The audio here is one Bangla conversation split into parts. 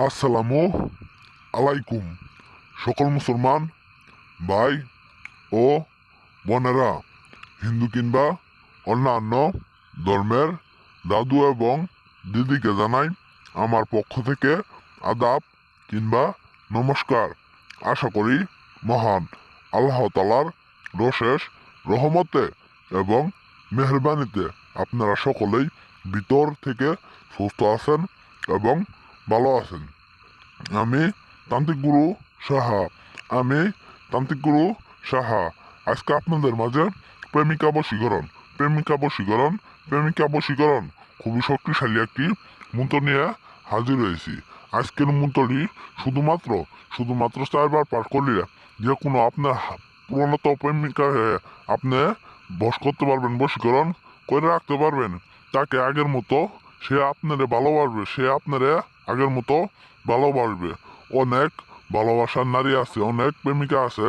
আসসালামু আলাইকুম, সকল মুসলমান, ভাই ও বোনেরা, হিন্দু কিংবা অন্যান্য ধর্মের দাদু এবং দিদিকে জানাই আমার পক্ষ থেকে আদাব কিংবা নমস্কার। আশা করি মহান আল্লাহ তালার রশেষ রহমতে এবং মেহরবানিতে আপনারা সকলেই ভিতর থেকে সুস্থ আছেন এবং ভালো আছেন। আমি তান্ত্রিক গুরু সাহা। আমি তান্ত্রিক গুরু সাহা। আজকে আপনাদের মাঝে প্রেমিকা বশীকরণ প্রেমিকা বশীকরণ প্রেমিকা বশীকরণ। খুবই শক্তিশালী একটি মন্ত্র নিয়ে হাজির হয়েছি। আজকের মন্ত্রটি শুধুমাত্র শুধুমাত্র চারবার পাঠ করলে যে কোনো আপনার পুরনত প্রেমিকা আপনি বশ করতে পারবেন, বশীকরণ করে রাখতে পারবেন। তাকে আগের মতো সে আপনারে ভালোবাসবে, সে আপনারে আগের মতো ভালো বাড়বে। অনেক ভালোবাসার নারী আছে, অনেক প্রেমিকা আছে।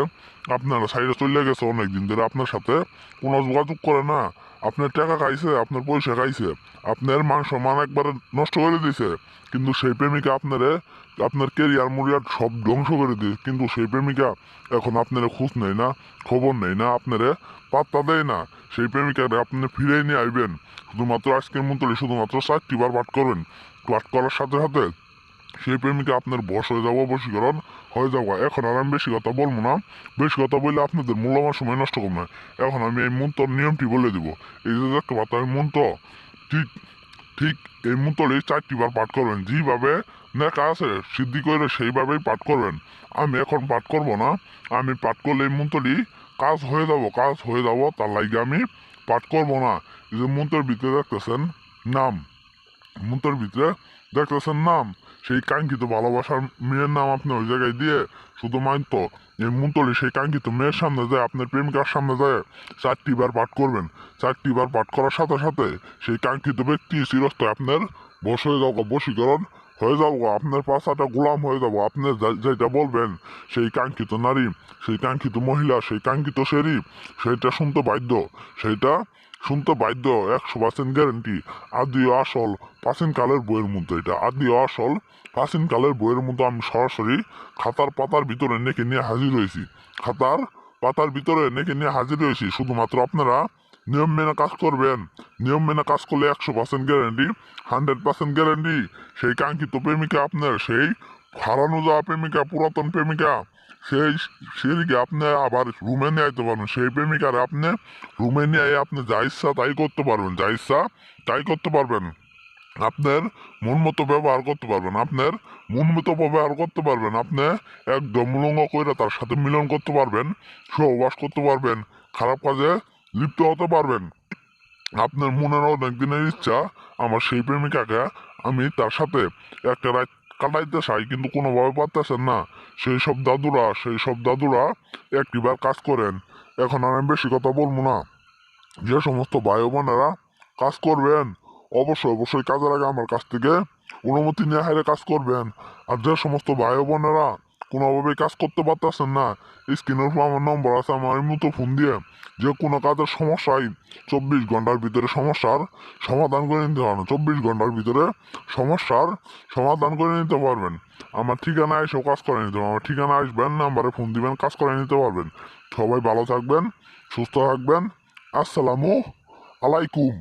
আপনারা সাইডে চলে গেছে অনেক দিন ধরে আপনার সাথে। কোনো যোগাযোগ করে না। আপনার টাকা খাইছে, আপনার পয়সা খাইছে। আপনার মান সম্মান একবারে নষ্ট করে দিছে। কিন্তু সেই প্রেমিকা আপনারে, আপনার কেরিয়ার মুরিয়ার সব ধ্বংস করে দিয়েছে কিন্তু সেই প্রেমিকা এখন আপনারা খোঁজ নেই না, খবর নেই না, আপনারে পাত্তা দেয় না। সেই প্রেমিকারে আপনি ফিরে নিয়ে আইবেন। শুধুমাত্র আজকের মন্ত্রী শুধুমাত্র চারটি বার পাঠ করবেন। পাঠ করার সাথে সাথে সেই প্রেমিকা আপনার বশ হয়ে যাব বশীকরণ হয়ে যাব। এখন আর আমি বেশি কথা বলব না। বেশি কথা বললে আপনাদের মূল্যবান সময় নষ্ট করব। না এখন আমি এই মন্ত্র নিয়মটি বলে দেবো। এই যে দেখতে আমি মন্ত্র ঠিক ঠিক এই মন্ত্রটি চারটি বার পাঠ করবেন। যেভাবে নেকা আছে, সিদ্ধি করে সেইভাবেই পাঠ করবেন। আমি এখন পাঠ করব না। আমি পাঠ করলে এই মন্ত্রটি কাজ হয়ে যাব, কাজ হয়ে যাব। তার লাগে আমি পাঠ করব না। এই যে মন্ত্রের ভিতরে দেখতেছেন, নাম। মন্ত্রের ভিতরে দেখতেছেন নাম। সেই কাঙ্ক্ষিত ভালোবাসার মেয়ের নাম আপনি ওই জায়গায় দিয়ে শুধুমাত্র এই মন্ত্রটি সেই কাঙ্ক্ষিত মেয়ের সামনে যায়, আপনার প্রেমিকার সামনে যায়, চারটি বার পাঠ করবেন। চারটি বার পাঠ করার সাথে সাথে সেই কাঙ্ক্ষিত ব্যক্তি চিরস্থায়ী আপনার বস হয়ে যাব বশীকরণ হয়ে যাব আপনার পাশাটা গোলাম হয়ে যাব, আপনি যেটা বলবেন, সেই কাঙ্ক্ষিত নারী, সেই কাঙ্ক্ষিত মহিলা, সেই কাঙ্ক্ষিত শরীফ, সেইটা শুনতে বাধ্য, সেইটা শুনতে বাধ্য, একশো পার্সেন্ট গ্যারেন্টি আদি ও আসল, প্রাচীন কালের বইয়ের মধ্যে এটা। আদি ও আসল, প্রাচীন কালের বইয়ের মধ্যে আমি সরাসরি খাতার পাতার ভিতরে নেকে নিয়ে হাজির হয়েছি। খাতার পাতার ভিতরে নেকে নিয়ে হাজির হয়েছি। শুধুমাত্র আপনারা নিয়ম মেনে কাজ করবেন। নিয়ম মেনে কাজ করলে একশো percent guarantee hundred percent guarantee সেই কাঙ্ক্ষিত প্রেমিকা আপনার সেই হারানো যাওয়া প্রেমিকা, পুরাতন প্রেমিকা, সেই সেদিকে আপনি আবার রুমে নিয়ে আইতে পারবেন। সেই প্রেমিকার আপনি রুমে নিয়ে আপনি যা ইচ্ছা তাই করতে পারবেন। যা ইচ্ছা তাই করতে পারবেন। আপনার মন মতো ব্যবহার করতে পারবেন। আপনার মন মতো ব্যবহার করতে পারবেন। আপনি একদম উলঙ্গ করে তার সাথে মিলন করতে পারবেন, সহবাস করতে পারবেন, খারাপ কাজে লিপ্ত হতে পারবেন। আপনার মনের অনেক দিনের ইচ্ছা, আমার সেই প্রেমিকাকে আমি তার সাথে একটা রাত কাটাইতে চাই, কিন্তু কোনোভাবে পারতেছেন না। সেই সব দাদুরা, সেই সব দাদুরা একটিবার কাজ করেন। এখন আর আমি বেশি কথা বলব না। যে সমস্ত ভাই বোনেরা কাজ করবেন, অবশ্যই অবশ্যই কাজের আগে আমার কাছ থেকে অনুমতি নিয়ে হারে কাজ করবেন। আর যে সমস্ত ভাই বোনেরা কোনোভাবে কাজ করতে পারতেছেন না। স্ক্রিনের উপর আমার নম্বর আছে, আমার মতো ফোন দিয়ে যে কোনো কাজের সমস্যায় চব্বিশ ঘণ্টার ভিতরে সমস্যার সমাধান করে নিতে পারবেন। চব্বিশ ঘণ্টার ভিতরে সমস্যার সমাধান করে নিতে পারবেন। আমার ঠিকানা এসেও কাজ করে নিতে পারবেন। আমার ঠিকানা আসবেন নাম্বারে ফোন দিবেন, কাজ করে নিতে পারবেন। সবাই ভালো থাকবেন, সুস্থ থাকবেন। আসসালামু আলাইকুম।